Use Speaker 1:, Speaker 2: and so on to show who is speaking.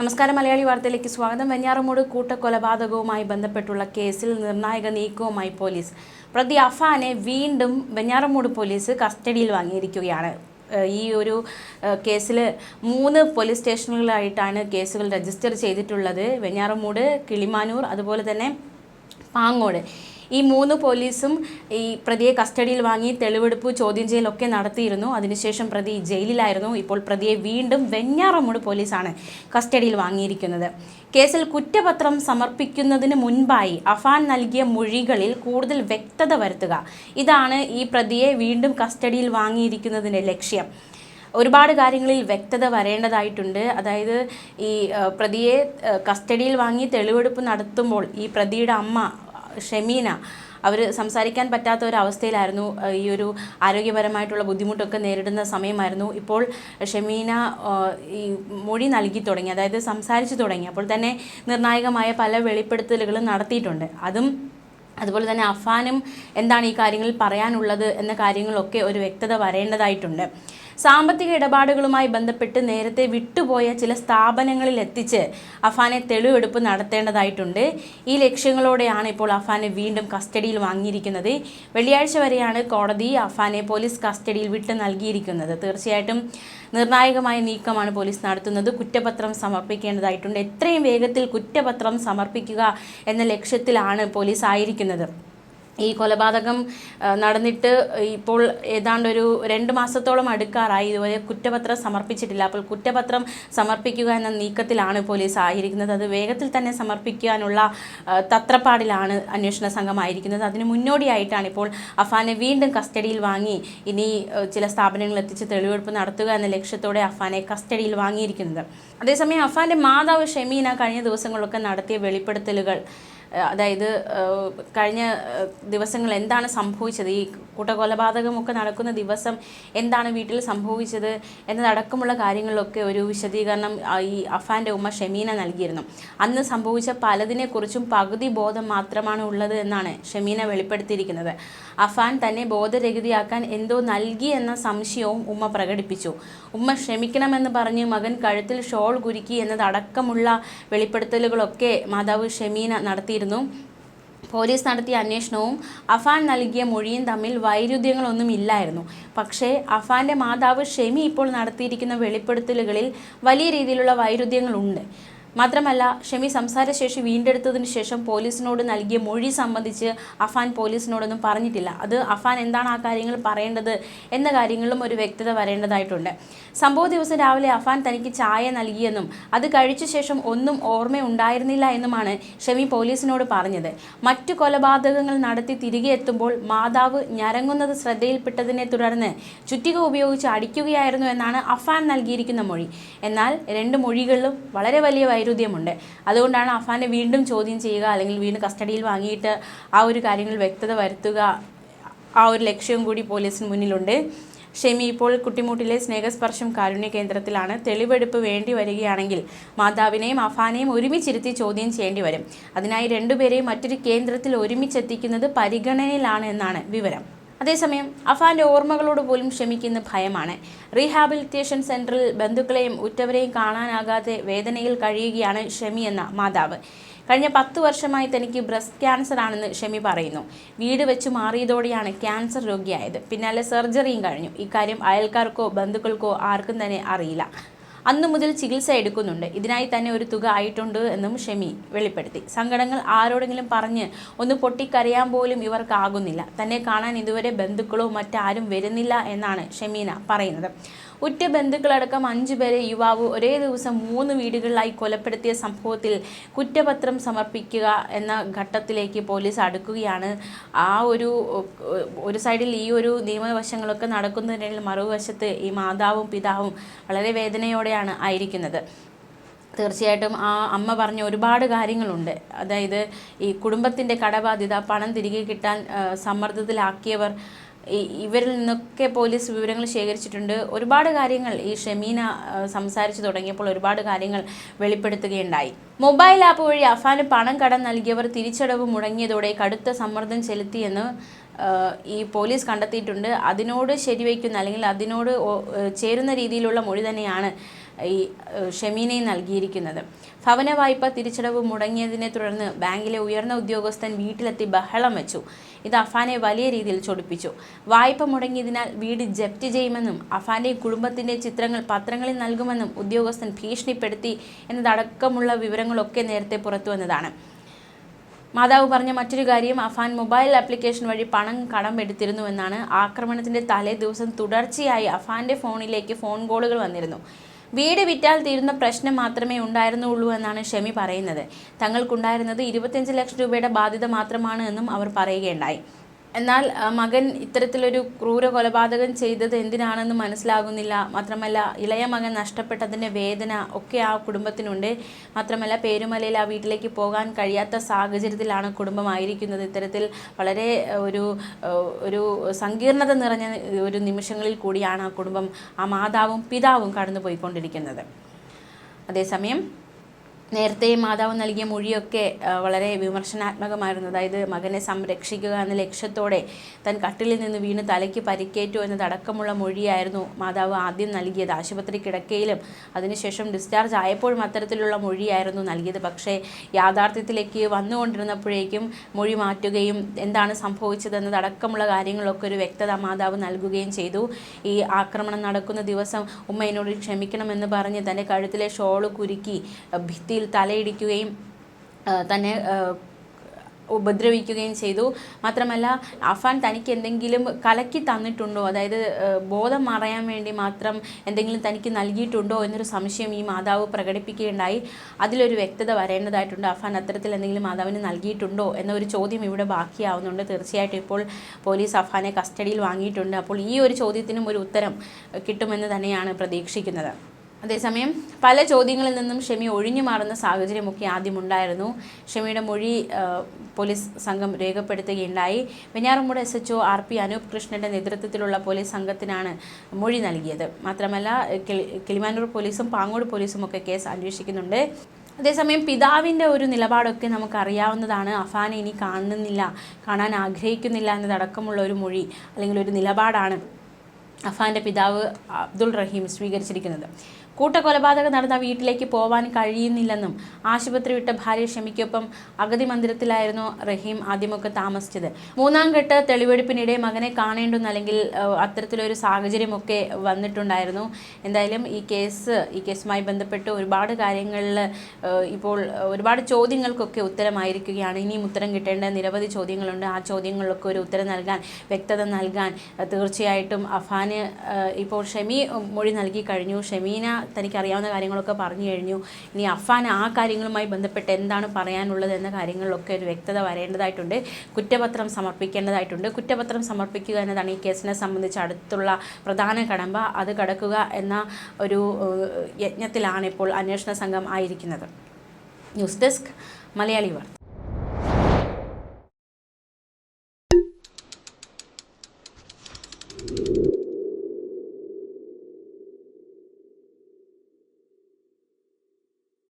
Speaker 1: നമസ്കാരം. മലയാളി വാർത്തയിലേക്ക് സ്വാഗതം. വെഞ്ഞാറമൂട് കൂട്ടക്കൊലപാതകവുമായി ബന്ധപ്പെട്ടുള്ള കേസിൽ നിർണായക നീക്കവുമായി പോലീസ്. പ്രതി അഫാനെ വീണ്ടും വെഞ്ഞാറമൂട് പോലീസ് കസ്റ്റഡിയിൽ വാങ്ങിയിരിക്കുകയാണ്. ഈ ഒരു കേസിൽ മൂന്ന് പോലീസ് സ്റ്റേഷനുകളായിട്ടാണ് കേസുകൾ രജിസ്റ്റർ ചെയ്തിട്ടുള്ളത്. വെഞ്ഞാറമൂട് കിളിമാനൂർ അതുപോലെ തന്നെ പാങ്ങോട്. ഈ മൂന്ന് പോലീസും ഈ പ്രതിയെ കസ്റ്റഡിയിൽ വാങ്ങി തെളിവെടുപ്പ് ചോദ്യം ചെയ്യലൊക്കെ നടത്തിയിരുന്നു. അതിനുശേഷം പ്രതി ജയിലിലായിരുന്നു. ഇപ്പോൾ പ്രതിയെ വീണ്ടും വെഞ്ഞാറമൂട് പോലീസാണ് കസ്റ്റഡിയിൽ വാങ്ങിയിരിക്കുന്നത്. കേസിൽ കുറ്റപത്രം സമർപ്പിക്കുന്നതിന് മുൻപായി അഫാൻ നൽകിയ മൊഴികളിൽ കൂടുതൽ വ്യക്തത വരുത്തുക. ഇതാണ് ഈ പ്രതിയെ വീണ്ടും കസ്റ്റഡിയിൽ വാങ്ങിയിരിക്കുന്നതിന്റെ ലക്ഷ്യം. ഒരുപാട് കാര്യങ്ങളിൽ വ്യക്തത വരേണ്ടതായിട്ടുണ്ട്. അതായത് ഈ പ്രതിയെ കസ്റ്റഡിയിൽ വാങ്ങി തെളിവെടുപ്പ് നടത്തുമ്പോൾ ഈ പ്രതിയുടെ അമ്മ ഷെമീന അവർ സംസാരിക്കാൻ പറ്റാത്ത ഒരു അവസ്ഥയിലായിരുന്നു ഈ ഒരു ആരോഗ്യപരമായിട്ടുള്ള ബുദ്ധിമുട്ടൊക്കെ നേരിടുന്ന സമയമായിരുന്നു. ഇപ്പോൾ ഷെമീന ഈ മൊഴി നൽകി തുടങ്ങി അതായത് സംസാരിച്ചു തുടങ്ങി. അപ്പോൾ തന്നെ നിർണായകമായ പല വെളിപ്പെടുത്തലുകളും നടത്തിയിട്ടുണ്ട്. അതും അതുപോലെ തന്നെ അഫാനും എന്താണ് ഈ കാര്യങ്ങളിൽ പറയാനുള്ളത് എന്ന കാര്യങ്ങളൊക്കെ ഒരു വ്യക്തത വരേണ്ടതായിട്ടുണ്ട്. സാമ്പത്തിക ഇടപാടുകളുമായി ബന്ധപ്പെട്ട് നേരത്തെ വിട്ടുപോയ ചില സ്ഥാപനങ്ങളിൽ എത്തിച്ച് അഫാനെ തെളിവെടുപ്പ് നടത്തേണ്ടതായിട്ടുണ്ട്. ഈ ലക്ഷ്യങ്ങളോടെയാണ് ഇപ്പോൾ അഫാനെ വീണ്ടും കസ്റ്റഡിയിൽ വാങ്ങിയിരിക്കുന്നത്. വെള്ളിയാഴ്ച വരെയാണ് കോടതി അഫാനെ പോലീസ് കസ്റ്റഡിയിൽ വിട്ടു നൽകിയിരിക്കുന്നത്. തീർച്ചയായിട്ടും നിർണായകമായ നീക്കമാണ് പോലീസ് നടത്തുന്നത്. കുറ്റപത്രം സമർപ്പിക്കേണ്ടതായിട്ടുണ്ട്. എത്രയും വേഗത്തിൽ കുറ്റപത്രം സമർപ്പിക്കുക എന്ന ലക്ഷ്യത്തിലാണ് പോലീസ് ആയിരിക്കുന്നത്. ഈ കൊലപാതകം നടന്നിട്ട് ഇപ്പോൾ ഏതാണ്ട് ഒരു രണ്ട് മാസത്തോളം അടുക്കാറായി. ഇതുവരെ കുറ്റപത്രം സമർപ്പിച്ചിട്ടില്ല. അപ്പോൾ കുറ്റപത്രം സമർപ്പിക്കുക എന്ന നീക്കത്തിലാണ് പോലീസ് ആയിരിക്കുന്നത്. അത് വേഗത്തിൽ തന്നെ സമർപ്പിക്കാനുള്ള തത്രപ്പാടിലാണ് അന്വേഷണ സംഘമായിരിക്കുന്നത്. അതിന് മുന്നോടിയായിട്ടാണ് ഇപ്പോൾ അഫാനെ വീണ്ടും കസ്റ്റഡിയിൽ വാങ്ങി ഇനി ചില സ്ഥാപനങ്ങളിൽ എത്തിച്ച് തെളിവെടുപ്പ് നടത്തുക എന്ന ലക്ഷ്യത്തോടെ അഫാനെ കസ്റ്റഡിയിൽ വാങ്ങിയിരിക്കുന്നത്. അതേസമയം അഫാന്റെ മാതാവ് ഷെമീന കഴിഞ്ഞ ദിവസങ്ങളിലൊക്കെ നടത്തിയ വെളിപ്പെടുത്തലുകൾ അതായത് കഴിഞ്ഞ ദിവസങ്ങൾ എന്താണ് സംഭവിച്ചത്? ഈ കൂട്ടക്കൊലപാതകമൊക്കെ നടക്കുന്ന ദിവസം എന്താണ് വീട്ടിൽ സംഭവിച്ചത് എന്നതടക്കമുള്ള കാര്യങ്ങളിലൊക്കെ ഒരു വിശദീകരണം ഈ അഫാന്റെ ഉമ്മ ഷെമീന നൽകിയിരുന്നു. അന്ന് സംഭവിച്ച പലതിനെക്കുറിച്ചും പകുതി ബോധം മാത്രമാണ് ഉള്ളത് എന്നാണ് ഷെമീന വെളിപ്പെടുത്തിയിരിക്കുന്നത്. അഫാൻ തന്നെ ബോധരഹിതയാക്കാൻ എന്തോ നൽകി എന്ന സംശയവും ഉമ്മ പ്രകടിപ്പിച്ചു. ഉമ്മ ക്ഷമിക്കണമെന്ന് പറഞ്ഞ് മകൻ കഴുത്തിൽ ഷോൾ കുരുക്കി എന്നതടക്കമുള്ള വെളിപ്പെടുത്തലുകളൊക്കെ മാതാവ് ഷെമീന നടത്തിയിരുന്നു. പോലീസ് നടത്തിയ അന്വേഷണവും അഫാൻ നൽകിയ മൊഴിയും തമ്മിൽ വൈരുദ്ധ്യങ്ങളൊന്നും ഇല്ലായിരുന്നു. പക്ഷേ അഫാന്റെ മാതാവ് ഷെമി ഇപ്പോൾ നടത്തിയിരിക്കുന്ന വെളിപ്പെടുത്തലുകളിൽ വലിയ രീതിയിലുള്ള വൈരുദ്ധ്യങ്ങളുണ്ട്. മാത്രമല്ല ഷെമി സംസാരശേഷി വീണ്ടെടുത്തതിന് ശേഷം പോലീസിനോട് നൽകിയ മൊഴി സംബന്ധിച്ച് അഫാൻ പോലീസിനോടൊന്നും പറഞ്ഞിട്ടില്ല. അത് അഫാൻ എന്താണ് ആ കാര്യങ്ങൾ പറയേണ്ടത് എന്ന കാര്യങ്ങളിലും ഒരു വ്യക്തത വരേണ്ടതായിട്ടുണ്ട്. സംഭവ ദിവസം രാവിലെ അഫാൻ തനിക്ക് ചായ നൽകിയെന്നും അത് കഴിച്ച ശേഷം ഒന്നും ഓർമ്മയുണ്ടായിരുന്നില്ല എന്നുമാണ് ഷെമി പോലീസിനോട് പറഞ്ഞത്. മറ്റു കൊലപാതകങ്ങൾ നടത്തി തിരികെ എത്തുമ്പോൾ മാതാവ് ഞരങ്ങുന്നത് ശ്രദ്ധയിൽപ്പെട്ടതിനെ തുടർന്ന് ചുറ്റിക ഉപയോഗിച്ച് അടിക്കുകയായിരുന്നു എന്നാണ് അഫാൻ നൽകിയിരിക്കുന്ന മൊഴി. എന്നാൽ രണ്ട് മൊഴികളിലും വളരെ വലിയ വൈരുദ്ധ്യമുണ്ട്. അതുകൊണ്ടാണ് അഫാനെ വീണ്ടും ചോദ്യം ചെയ്യുക അല്ലെങ്കിൽ വീണ്ടും കസ്റ്റഡിയിൽ വാങ്ങിയിട്ട് ആ ഒരു കാര്യങ്ങൾ വ്യക്തത വരുത്തുക. ആ ഒരു ലക്ഷ്യവും കൂടി പോലീസിന് മുന്നിലുണ്ട്. ഷെമി ഇപ്പോൾ കുട്ടിമുട്ടിലെ സ്നേഹസ്പർശം കാരുണ്യ കേന്ദ്രത്തിലാണ്. തെളിവെടുപ്പ് വേണ്ടി വരികയാണെങ്കിൽ മാതാവിനെയും അഫാനെയും ഒരുമിച്ചിരുത്തി ചോദ്യം ചെയ്യേണ്ടി വരും. അതിനായി രണ്ടുപേരെയും മറ്റൊരു കേന്ദ്രത്തിൽ ഒരുമിച്ചെത്തിക്കുന്നത് പരിഗണനയിലാണ് എന്നാണ് വിവരം. അതേസമയം അഫാന്റെ ഓർമ്മകളോട് പോലും ക്ഷമിക്കുന്ന ഭയമാണ്. റീഹാബിലിറ്റേഷൻ സെന്ററിൽ ബന്ധുക്കളെയും ഉറ്റവരെയും കാണാനാകാതെ വേദനയിൽ കഴിയുകയാണ് ഷമി എന്ന മാതാവ്. കഴിഞ്ഞ പത്ത് വർഷമായി തനിക്ക് ബ്രസ്റ്റ് ക്യാൻസർ ആണെന്ന് ഷെമി പറയുന്നു. വീട് വെച്ച് മാറിയതോടെയാണ് ക്യാൻസർ രോഗിയായത്. പിന്നാലെ സർജറിയും കഴിഞ്ഞു. ഇക്കാര്യം അയൽക്കാർക്കോ ബന്ധുക്കൾക്കോ ആർക്കും തന്നെ അറിയില്ല. അന്നു മുതൽ ചികിത്സ എടുക്കുന്നുണ്ട്. ഇതിനായി തന്നെ ഒരു തുക ആയിട്ടുണ്ട് എന്നും ഷെമി വെളിപ്പെടുത്തി. സങ്കടങ്ങൾ ആരോടെങ്കിലും പറഞ്ഞ് ഒന്ന് പൊട്ടിക്കരയാൻ പോലും ഇവർക്കാകുന്നില്ല. തന്നെ കാണാൻ ഇതുവരെ ബന്ധുക്കളോ മറ്റാരും വരുന്നില്ല എന്നാണ് ഷെമീന പറയുന്നത്. ഉറ്റ ബന്ധുക്കളടക്കം അഞ്ചു പേരെ യുവാവ് ഒരേ ദിവസം മൂന്ന് വീടുകളിലായി കൊലപ്പെടുത്തിയ സംഭവത്തിൽ കുറ്റപത്രം സമർപ്പിക്കുക എന്ന ഘട്ടത്തിലേക്ക് പോലീസ് അടുക്കുകയാണ്. ആ ഒരു ഒരു സൈഡിൽ ഈ ഒരു നിയമവശങ്ങളൊക്കെ നടക്കുന്നതിനിടയിൽ മറുവശത്ത് ഈ മാതാവും പിതാവും വളരെ വേദനയോടെയാണ് ആയിരിക്കുന്നത്. തീർച്ചയായിട്ടും ആ അമ്മ പറഞ്ഞ ഒരുപാട് കാര്യങ്ങളുണ്ട്. അതായത് ഈ കുടുംബത്തിന്റെ കടബാധ്യത പണം തിരികെ കിട്ടാൻ സമ്മർദ്ദത്തിലാക്കിയവർ ഇവരിൽ നിന്നൊക്കെ പോലീസ് വിവരങ്ങൾ ശേഖരിച്ചിട്ടുണ്ട്. ഒരുപാട് കാര്യങ്ങൾ ഈ ഷമീന സംസാരിച്ചു തുടങ്ങിയപ്പോൾ ഒരുപാട് കാര്യങ്ങൾ വെളിപ്പെടുത്തുകയുണ്ടായി. മൊബൈൽ ആപ്പ് വഴി അഫാന് പണം കടം നൽകിയവർ തിരിച്ചടവ് മുടങ്ങിയതോടെ കടുത്ത സമ്മർദ്ദം ചെലുത്തിയെന്ന് ഈ പോലീസ് കണ്ടെത്തിയിട്ടുണ്ട്. അതിനോട് ശരിവയ്ക്കുന്ന അല്ലെങ്കിൽ അതിനോട് ചേരുന്ന രീതിയിലുള്ള മൊഴി തന്നെയാണ് ഈ ഷെമീനെ നൽകിയിരിക്കുന്നത്. ഭവന വായ്പ തിരിച്ചടവ് മുടങ്ങിയതിനെ തുടർന്ന് ബാങ്കിലെ ഉയർന്ന ഉദ്യോഗസ്ഥൻ വീട്ടിലെത്തി ബഹളം വെച്ചു. ഇത് അഫാനെ വലിയ രീതിയിൽ ചൊടിപ്പിച്ചു. വായ്പ മുടങ്ങിയതിനാൽ വീട് ജപ്തി ചെയ്യുമെന്നും അഫാന്റെ കുടുംബത്തിന്റെ ചിത്രങ്ങൾ പത്രങ്ങളിൽ നൽകുമെന്നും ഉദ്യോഗസ്ഥൻ ഭീഷണിപ്പെടുത്തി എന്നതടക്കമുള്ള വിവരങ്ങളൊക്കെ നേരത്തെ പുറത്തു വന്നതാണ്. മാതാവ് പറഞ്ഞ മറ്റൊരു കാര്യം അഫാൻ മൊബൈൽ ആപ്ലിക്കേഷൻ വഴി പണം കടം എടുത്തിരുന്നു കടമെടുത്തിരുന്നുവെന്നാണ് ആക്രമണത്തിന്റെ തലേ ദിവസം തുടർച്ചയായി അഫാന്റെ ഫോണിലേക്ക് ഫോൺ കോളുകൾ വന്നിരുന്നു. വീട് വിറ്റാൽ തീരുന്ന പ്രശ്നം മാത്രമേ ഉണ്ടായിരുന്നുള്ളൂ എന്നാണ് ഷെമി പറയുന്നത്. തങ്ങൾക്കുണ്ടായിരുന്നത് ഇരുപത്തിയഞ്ച് ലക്ഷം രൂപയുടെ ബാധ്യത മാത്രമാണ് എന്നും അവർ പറയുകയുണ്ടായി. എന്നാൽ മകൻ ഇത്തരത്തിലൊരു ക്രൂര കൊലപാതകം ചെയ്തത് എന്തിനാണെന്ന് മനസ്സിലാകുന്നില്ല. മാത്രമല്ല ഇളയ മകൻ നഷ്ടപ്പെട്ടതിന്റെ വേദന ഒക്കെ ആ കുടുംബത്തിനുണ്ട്. മാത്രമല്ല പേരുമലയിൽ ആ വീട്ടിലേക്ക് പോകാൻ കഴിയാത്ത സാഹചര്യത്തിലാണ് കുടുംബമായിരിക്കുന്നത്. ഇത്തരത്തിൽ വളരെ ഒരു ഒരു സങ്കീർണത നിറഞ്ഞ ഒരു നിമിഷങ്ങളിൽ കൂടിയാണ് ആ കുടുംബം ആ മാതാവും പിതാവും കടന്നു പോയിക്കൊണ്ടിരിക്കുന്നത് അതേസമയം നേരത്തെ മാതാവ് നൽകിയ മൊഴിയൊക്കെ വളരെ വിമർശനാത്മകമായിരുന്നു. അതായത് മകനെ സംരക്ഷിക്കുക എന്ന ലക്ഷ്യത്തോടെ തൻ കട്ടിലിൽ നിന്ന് വീണ് തലയ്ക്ക് പരിക്കേറ്റു എന്നതടക്കമുള്ള മൊഴിയായിരുന്നു മാതാവ് ആദ്യം നൽകിയത്. ആശുപത്രി കിടക്കയിലും അതിനുശേഷം ഡിസ്ചാർജ് ആയപ്പോഴും അത്തരത്തിലുള്ള മൊഴിയായിരുന്നു നൽകിയത്. പക്ഷേ യാഥാർത്ഥ്യത്തിലേക്ക് വന്നുകൊണ്ടിരുന്നപ്പോഴേക്കും മൊഴി മാറ്റുകയും എന്താണ് സംഭവിച്ചതെന്നതടക്കമുള്ള കാര്യങ്ങളൊക്കെ ഒരു വ്യക്തത മാതാവ് നൽകുകയും ചെയ്തു. ഈ ആക്രമണം നടക്കുന്ന ദിവസം ഉമ്മ എന്നോട് ക്ഷമിക്കണമെന്ന് പറഞ്ഞ് തന്റെ കഴുത്തിലെ ഷോൾ കുരുക്കി അഹ് ഭിത്തിയിൽ തലയിടിക്കുകയും തന്നെ ഉപദ്രവിക്കുകയും ചെയ്തു. മാത്രമല്ല അഫാൻ തനിക്ക് എന്തെങ്കിലും കലക്കി തന്നിട്ടുണ്ടോ? അതായത് ബോധം മറയാൻ വേണ്ടി മാത്രം എന്തെങ്കിലും തനിക്ക് നൽകിയിട്ടുണ്ടോ എന്നൊരു സംശയം ഈ മാതാവ് പ്രകടിപ്പിക്കുകയുണ്ടായി. അതിലൊരു വ്യക്തത വരേണ്ടതായിട്ടുണ്ട്. അഫാൻ അത്തരത്തിൽ എന്തെങ്കിലും മാതാവിന് നൽകിയിട്ടുണ്ടോ എന്നൊരു ചോദ്യം ഇവിടെ ബാക്കിയാവുന്നുണ്ട്. തീർച്ചയായിട്ടും ഇപ്പോൾ പോലീസ് അഫാനെ കസ്റ്റഡിയിൽ വാങ്ങിയിട്ടുണ്ട്. അപ്പോൾ ഈ ഒരു ചോദ്യത്തിനും ഒരു ഉത്തരം കിട്ടുമെന്ന് തന്നെയാണ് പ്രതീക്ഷിക്കുന്നത്. അതേസമയം പല ചോദ്യങ്ങളിൽ നിന്നും ഷെമി ഒഴിഞ്ഞു മാറുന്ന സാഹചര്യമൊക്കെ ആദ്യമുണ്ടായിരുന്നു. ഷെമിയുടെ മൊഴി പോലീസ് സംഘം രേഖപ്പെടുത്തുകയുണ്ടായി. Venjaramoodu S H O R P Anoop കൃഷ്ണന്റെ നേതൃത്വത്തിലുള്ള പോലീസ് സംഘത്തിനാണ് മൊഴി നൽകിയത്. മാത്രമല്ല കിളി- കിളിമാനൂർ പോലീസും പാങ്ങോട് പോലീസും ഒക്കെ കേസ് അന്വേഷിക്കുന്നുണ്ട്. അതേസമയം പിതാവിന്റെ ഒരു നിലപാടൊക്കെ നമുക്കറിയാവുന്നതാണ്. അഫാനെ ഇനി കാണുന്നില്ല കാണാൻ ആഗ്രഹിക്കുന്നില്ല എന്നതടക്കമുള്ള ഒരു മൊഴി അല്ലെങ്കിൽ ഒരു നിലപാടാണ് അഫാന്റെ പിതാവ് അബ്ദുൾ റഹീം സ്വീകരിച്ചിരിക്കുന്നത്. കൂട്ടക്കൊലപാതകം നടന്ന വീട്ടിലേക്ക് പോവാൻ കഴിയുന്നില്ലെന്നും ആശുപത്രി വിട്ട ഭാര്യ ഷമിക്കൊപ്പം അഗതി മന്ദിരത്തിലായിരുന്നു റഹീം ആദ്യമൊക്കെ താമസിച്ചത്. മൂന്നാം ഘട്ട തെളിവെടുപ്പിനിടെ മകനെ കാണേണ്ടുന്ന അല്ലെങ്കിൽ ഏഹ്, അത്തരത്തിലൊരു സാഹചര്യമൊക്കെ വന്നിട്ടുണ്ടായിരുന്നു. എന്തായാലും ഈ കേസ് ഈ കേസുമായി ബന്ധപ്പെട്ട് ഒരുപാട് കാര്യങ്ങളിൽ ഇപ്പോൾ ഒരുപാട് ചോദ്യങ്ങൾക്കൊക്കെ ഉത്തരമായിരിക്കുകയാണ്. ഇനിയും ഉത്തരം കിട്ടേണ്ട നിരവധി ചോദ്യങ്ങളുണ്ട്. ആ ചോദ്യങ്ങളിലൊക്കെ ഒരു ഉത്തരം നൽകാൻ വ്യക്തത നൽകാൻ തീർച്ചയായിട്ടും അഫാന് ഇപ്പോൾ ഷെമി മൊഴി നൽകി കഴിഞ്ഞു. ഷെമീന തനിക്കറിയാവുന്ന കാര്യങ്ങളൊക്കെ പറഞ്ഞു കഴിഞ്ഞു. ഇനി അഫാൻ ആ കാര്യങ്ങളുമായി ബന്ധപ്പെട്ട് എന്താണ് പറയാനുള്ളത് എന്ന കാര്യങ്ങളിലൊക്കെ ഒരു വ്യക്തത വരേണ്ടതായിട്ടുണ്ട്. കുറ്റപത്രം സമർപ്പിക്കേണ്ടതായിട്ടുണ്ട്. കുറ്റപത്രം സമർപ്പിക്കുക എന്നതാണ് ഈ കേസിനെ സംബന്ധിച്ച് അടുത്തുള്ള പ്രധാന കടമ്പ. അത് കടക്കുക എന്ന ഒരു യജ്ഞത്തിലാണ് ഇപ്പോൾ അന്വേഷണ സംഘം ആയിരിക്കുന്നത്. ന്യൂസ് ഡെസ്ക് മലയാളി വാർത്ത.